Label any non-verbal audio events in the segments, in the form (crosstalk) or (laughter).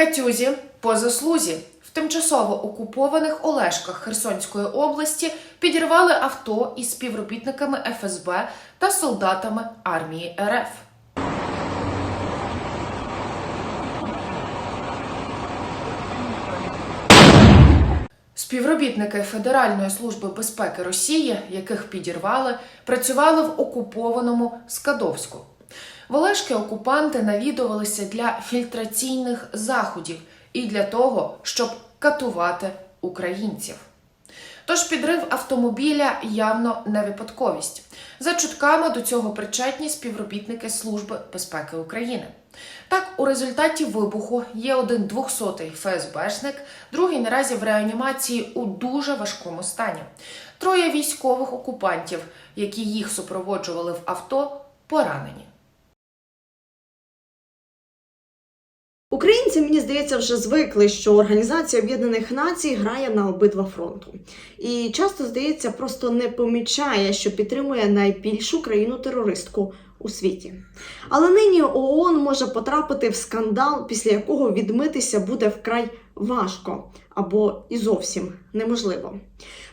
Катюзі по заслузі в тимчасово окупованих Олешках Херсонської області підірвали авто із співробітниками ФСБ та солдатами армії РФ. Співробітники Федеральної служби безпеки Росії, яких підірвали, працювали в окупованому Скадовську. В Олешки окупанти навідувалися для фільтраційних заходів і для того, щоб катувати українців. Тож підрив автомобіля явно не випадковість. За чутками до цього причетні співробітники Служби безпеки України. Так, у результаті вибуху є один 200-й ФСБшник, другий наразі в реанімації у дуже важкому стані. Троє військових окупантів, які їх супроводжували в авто, поранені. Українці, мені здається, вже звикли, що Організація Об'єднаних Націй грає на обидва фронту. І часто, здається, просто не помічає, що підтримує найбільшу країну-терористку у світі. Але нині ООН може потрапити в скандал, після якого відмитися буде вкрай важко або і зовсім неможливо.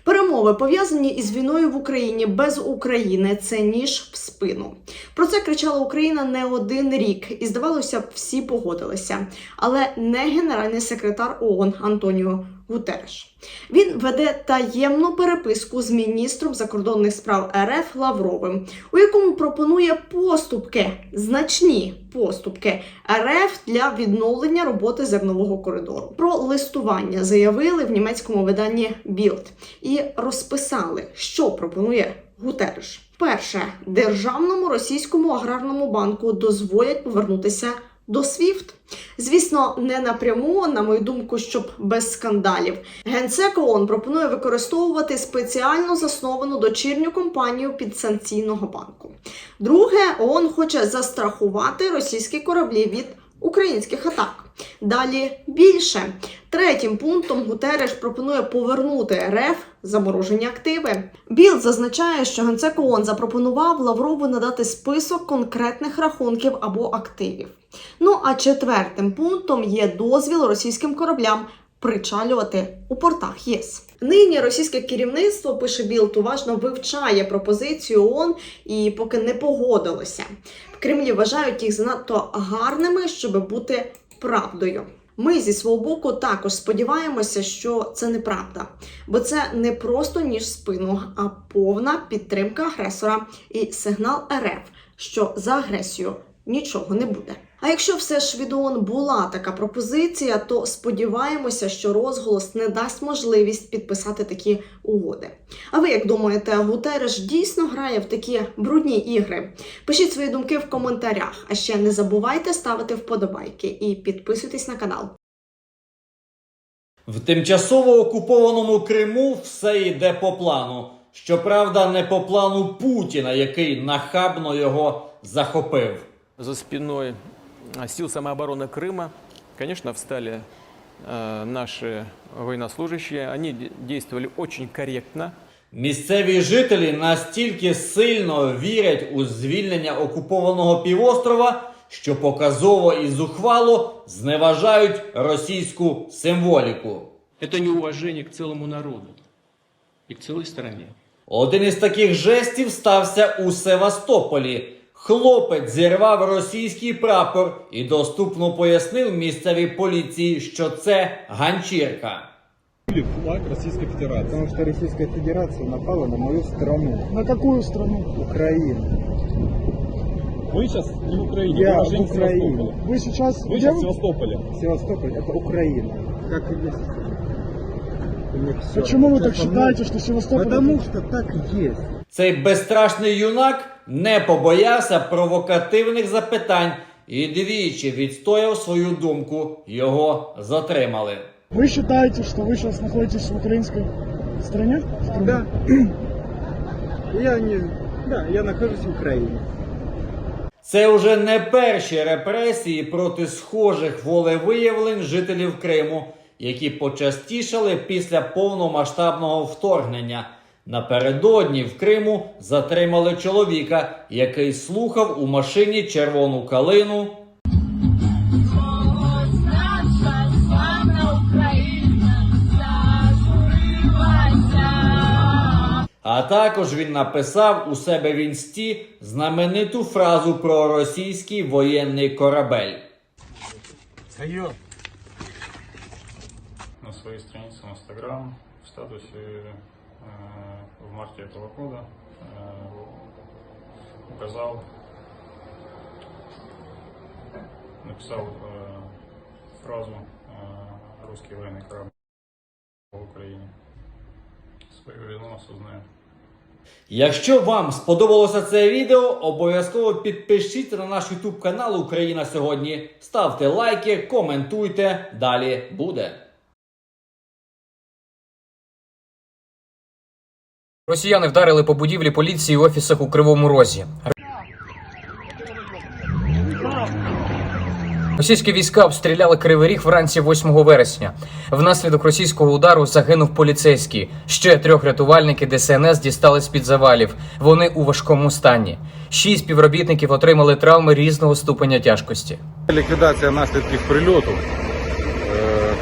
Перемови пов'язані із війною в Україні без України це ніж в спину. Про це кричала Україна не один рік, і здавалося б, всі погодилися. Але не генеральний секретар ООН Антоніо Гутереш. Він веде таємну переписку з міністром закордонних справ РФ Лавровим, у якому пропонує поступки, значні поступки РФ для відновлення роботи зернового коридору. Про листування заявили в німецькому виданні Bild і розписали, що пропонує Гутереш. Перше, державному російському аграрному банку дозволять повернутися до SWIFT. Звісно, не напряму, на мою думку, щоб без скандалів. Генсек ООН пропонує використовувати спеціально засновану дочірню компанію підсанкційного банку. Друге, ООН хоче застрахувати російські кораблі від українських атак. Далі більше. Третім пунктом Гутереш пропонує повернути РФ заморожені активи. Білд зазначає, що генсек ООН запропонував Лаврову надати список конкретних рахунків або активів. Ну а четвертим пунктом є дозвіл російським кораблям причалювати у портах ЄС. Нині російське керівництво пише Білд уважно вивчає пропозицію ООН і поки не погодилося. В Кремлі вважають їх занадто гарними, щоб бути правдою. Ми зі свого боку також сподіваємося, що це неправда, бо це не просто ніж спину, а повна підтримка агресора і сигнал РФ, що за агресію нічого не буде. А якщо все ж від ООН була така пропозиція, то сподіваємося, що розголос не дасть можливість підписати такі угоди. А ви як думаєте, Гутереш дійсно грає в такі брудні ігри? Пишіть свої думки в коментарях. А ще не забувайте ставити вподобайки і підписуйтесь на канал. В тимчасово окупованому Криму все йде по плану. Щоправда, не по плану Путіна, який нахабно його захопив. За спиной а, сил самообороны Крыма, конечно, встали э, наши военнослужащие. Они де- действовали очень корректно. Місцеві жителі настільки сильно вірять у звільнення окупованого півострова, що показово і зухвало зневажають російську символіку. Это неуважение к целому народу и к целой стране. Один із таких жестів стався у Севастополі. Хлопець зірвав російський прапор і доступно пояснив місцевій поліції, що це ганчірка. Или флаг Российской Федерации. Потому что Российская Федерация напала на мою страну, На какую страну? Украину. Вы сейчас не в Украине, Я вы в житель Украине. Севастополя. Вы сейчас Вы где сейчас в вы? Севастополе. Севастополь это Украина. Как и есть. И мне всё. Почему вы так Потому- считаете, что Севастополь... Потому что так и есть. Цей безстрашний юнак не побоявся провокативних запитань і двічі відстояв свою думку. Його затримали. Вы считаете, что вы сейчас находитесь в стране? Стране? Да. (clears throat) Я не... Да, я нахожусь в Украине. Це вже не перші репресії проти схожих волевиявлень жителів Криму, які почастішали після повномасштабного вторгнення. Напередодні в Криму затримали чоловіка, який слухав у машині червону калину. А також він написав у себе в інсті знамениту фразу про російський воєнний корабель. Сайо. На своїй сторінці в інстаграм в статусі в марте этого года э, указал, написал э, фразу э, «Русский военный корабль в Украине». Свою вину осознаю. Якщо вам сподобалося це відео, обов'язково підпишіться на наш YouTube канал Україна сьогодні. Ставте лайки, коментуйте. Далі буде. Росіяни вдарили по будівлі поліції і офісах у Кривому Розі. Російські війська обстріляли Кривий Ріг вранці 8 вересня. Внаслідок російського удару загинув поліцейський. Ще трьох рятувальників ДСНС дістали з під завалів. Вони у важкому стані. Шість співробітників отримали травми різного ступеня тяжкості. Ліквідація наслідків прильоту. Е,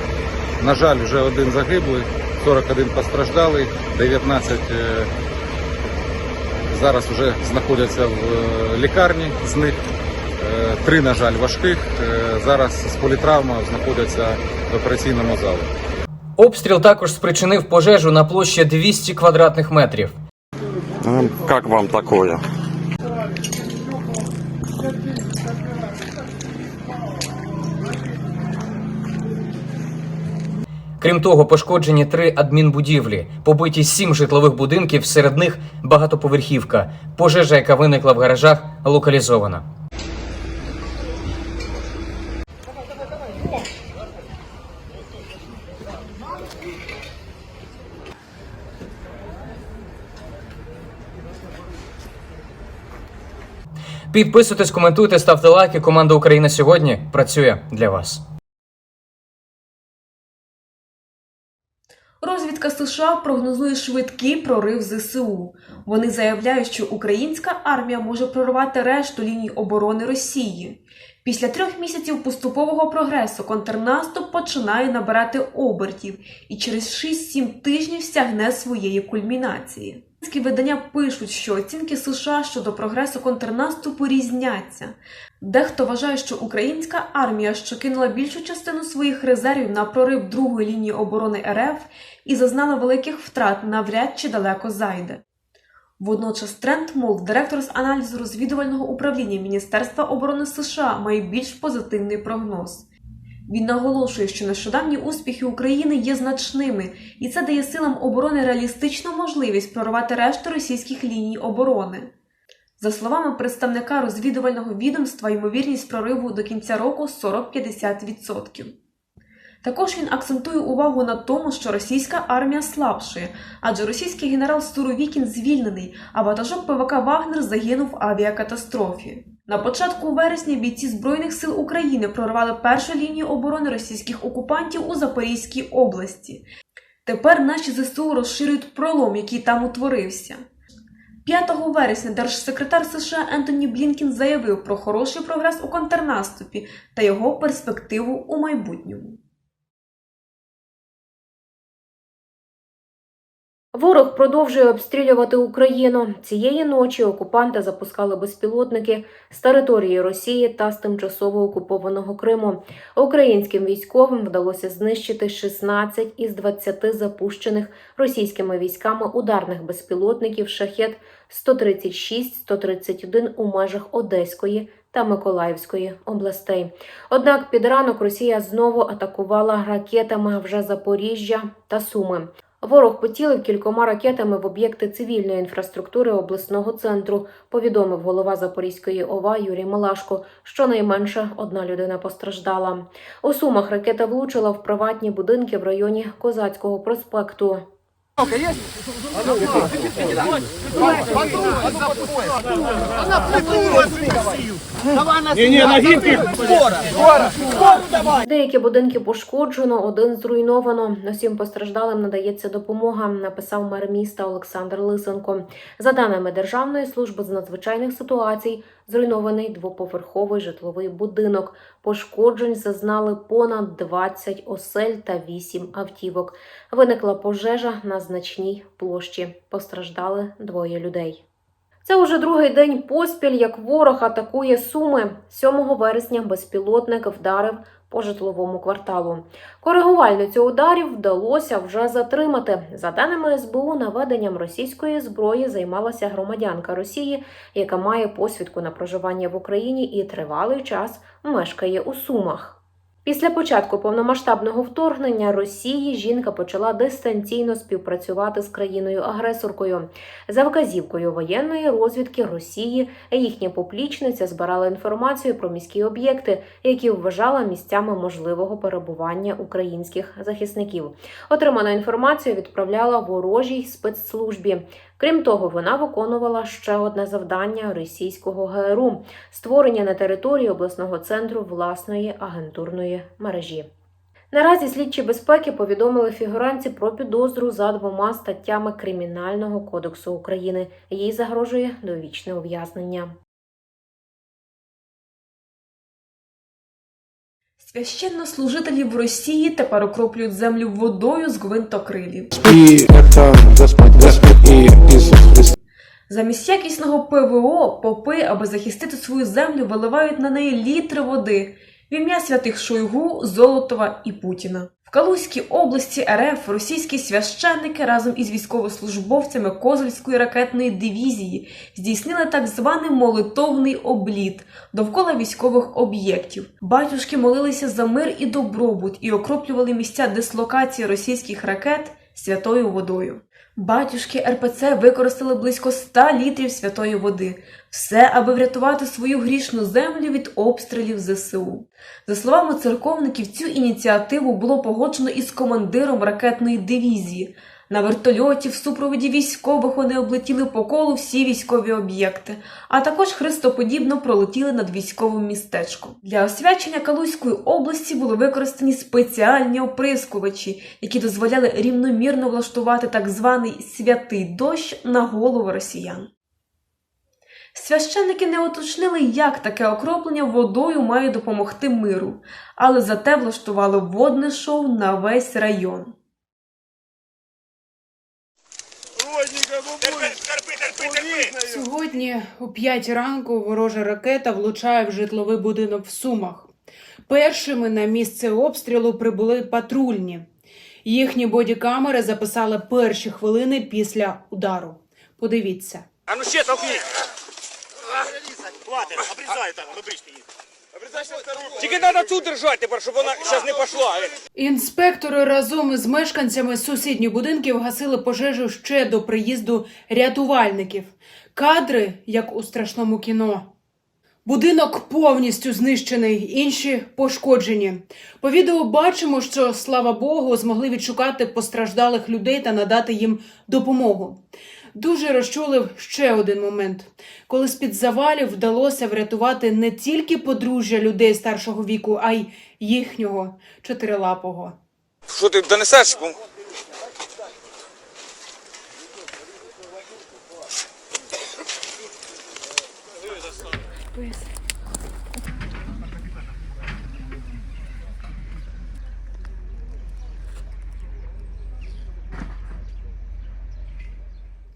на жаль, вже один загиблий, 41 постраждалий, 19 е, зараз вже знаходяться в е, лікарні. З них е, три, на жаль, важких. Зараз з політравмою знаходяться в операційному залі. Обстріл також спричинив пожежу на площі 200 квадратних метрів. Как вам такое? Крім того, пошкоджені три адмінбудівлі, побиті сім житлових будинків, серед них багатоповерхівка. Пожежа, яка виникла в гаражах, локалізована. Підписуйтесь, коментуйте, ставте лайки. Команда Україна сьогодні працює для вас. Розвідка США прогнозує швидкий прорив ЗСУ. Вони заявляють, що українська армія може прорвати решту ліній оборони Росії. Після трьох місяців поступового прогресу контрнаступ починає набирати обертів і через 6-7 тижнів стягне своєї кульмінації. Українські видання пишуть, що оцінки США щодо прогресу контрнаступу різняться. Дехто вважає, що українська армія, що кинула більшу частину своїх резервів на прорив другої лінії оборони РФ і зазнала великих втрат, навряд чи далеко зайде. Водночас Трент Молд, директор з аналізу розвідувального управління Міністерства оборони США, має більш позитивний прогноз. Він наголошує, що нещодавні успіхи України є значними, і це дає силам оборони реалістичну можливість прорвати решту російських ліній оборони. За словами представника розвідувального відомства, ймовірність прориву до кінця року 40-50%. Також він акцентує увагу на тому, що російська армія слабшає, адже російський генерал Суровікін звільнений, а ватажок ПВК Вагнер загинув в авіакатастрофі. На початку вересня бійці Збройних сил України прорвали першу лінію оборони російських окупантів у Запорізькій області. Тепер наші ЗСУ розширюють пролом, який там утворився. 5 вересня держсекретар США Ентоні Блінкін заявив про хороший прогрес у контрнаступі та його перспективу у майбутньому. Ворог продовжує обстрілювати Україну. Цієї ночі окупанти запускали безпілотники з території Росії та з тимчасово окупованого Криму. Українським військовим вдалося знищити 16 із 20 запущених російськими військами ударних безпілотників шахет 136-131 у межах Одеської та Миколаївської областей. Однак під ранок Росія знову атакувала ракетами вже Запоріжжя та Суми. Ворог поцілив кількома ракетами в об'єкти цивільної інфраструктури обласного центру, повідомив голова Запорізької ОВА Юрій Малашко. Щонайменше одна людина постраждала. У Сумах ракета влучила в приватні будинки в районі Козацького проспекту. Деякі будинки пошкоджено, один зруйновано. Усім постраждалим надається допомога, написав мер міста Олександр Лисенко. За даними Державної служби з надзвичайних ситуацій, Зруйнований двоповерховий житловий будинок. Пошкоджень зазнали понад 20 осель та 8 автівок. Виникла пожежа на значній площі. Постраждали двоє людей. Це уже другий день поспіль, як ворог атакує Суми. 7 вересня безпілотник вдарив по житловому кварталу. Коригувальницю ударів вдалося вже затримати. За даними СБУ, наведенням російської зброї займалася громадянка Росії, яка має посвідку на проживання в Україні і тривалий час мешкає у Сумах. Після початку повномасштабного вторгнення Росії жінка почала дистанційно співпрацювати з країною-агресоркою. За вказівкою воєнної розвідки Росії їхня поплічниця збирала інформацію про міські об'єкти, які вважала місцями можливого перебування українських захисників. Отриману інформацію відправляла ворожій спецслужбі. Крім того, вона виконувала ще одне завдання російського ГРУ створення на території обласного центру власної агентурної мережі. Наразі слідчі безпеки повідомили фігуранці про підозру за двома статтями Кримінального кодексу України. Їй загрожує довічне ув'язнення. Священнослужителі в Росії тепер окроплюють землю водою з гвинтокрилів. И это Господь, Господь Иисус Христос. Замість якісного ПВО попи, аби захистити свою землю, виливають на неї літри води в ім'я святих Шойгу, Золотова і Путіна. В Калузькій області РФ російські священники разом із військовослужбовцями Козельської ракетної дивізії здійснили так званий молитовний обліт довкола військових об'єктів. Батюшки молилися за мир і добробут і окроплювали місця дислокації російських ракет святою водою. Батюшки РПЦ використали близько 100 літрів святої води, все аби врятувати свою грішну землю від обстрілів ЗСУ. За словами церковників, цю ініціативу було погоджено із командиром ракетної дивізії. На вертольоті в супроводі військових вони облетіли по колу всі військові об'єкти, а також хрестоподібно пролетіли над військовим містечком. Для освячення Калузької області були використані спеціальні оприскувачі, які дозволяли рівномірно влаштувати так званий святий дощ на голову росіян. Священники не уточнили, як таке окроплення водою має допомогти миру, але зате влаштували водне шоу на весь район. Сьогодні о 5 ранку ворожа ракета влучає в житловий будинок в Сумах. Першими на місце обстрілу прибули патрульні. Їхні бодікамери записали перші хвилини після удару. Подивіться. А ну ще толкни! Хватит, обрізай там, обрізь її. Тільки треба цю держати щоб вона зараз не пішла. Інспектори разом із мешканцями сусідніх будинків гасили пожежу ще до приїзду рятувальників. Кадри, як у страшному кіно. Будинок повністю знищений, інші пошкоджені. По відео бачимо, що слава Богу, змогли відшукати постраждалих людей та надати їм допомогу. Дуже розчулив ще один момент, коли з-під завалів вдалося врятувати не тільки подружжя людей старшого віку, а й їхнього чотирилапого. Що ти донесеш?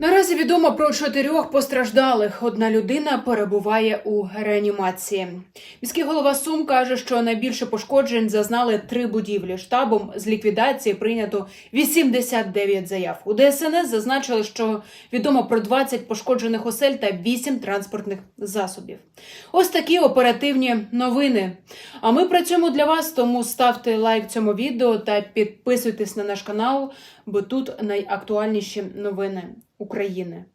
Наразі відомо про чотирьох постраждалих. Одна людина перебуває у реанімації. Міський голова Сум каже, що найбільше пошкоджень зазнали три будівлі. Штабом з ліквідації прийнято 89 заяв. У ДСНС зазначили, що відомо про 20 пошкоджених осель та 8 транспортних засобів. Ось такі оперативні новини. А ми працюємо для вас, тому ставте лайк цьому відео та підписуйтесь на наш канал, бо тут найактуальніші новини України.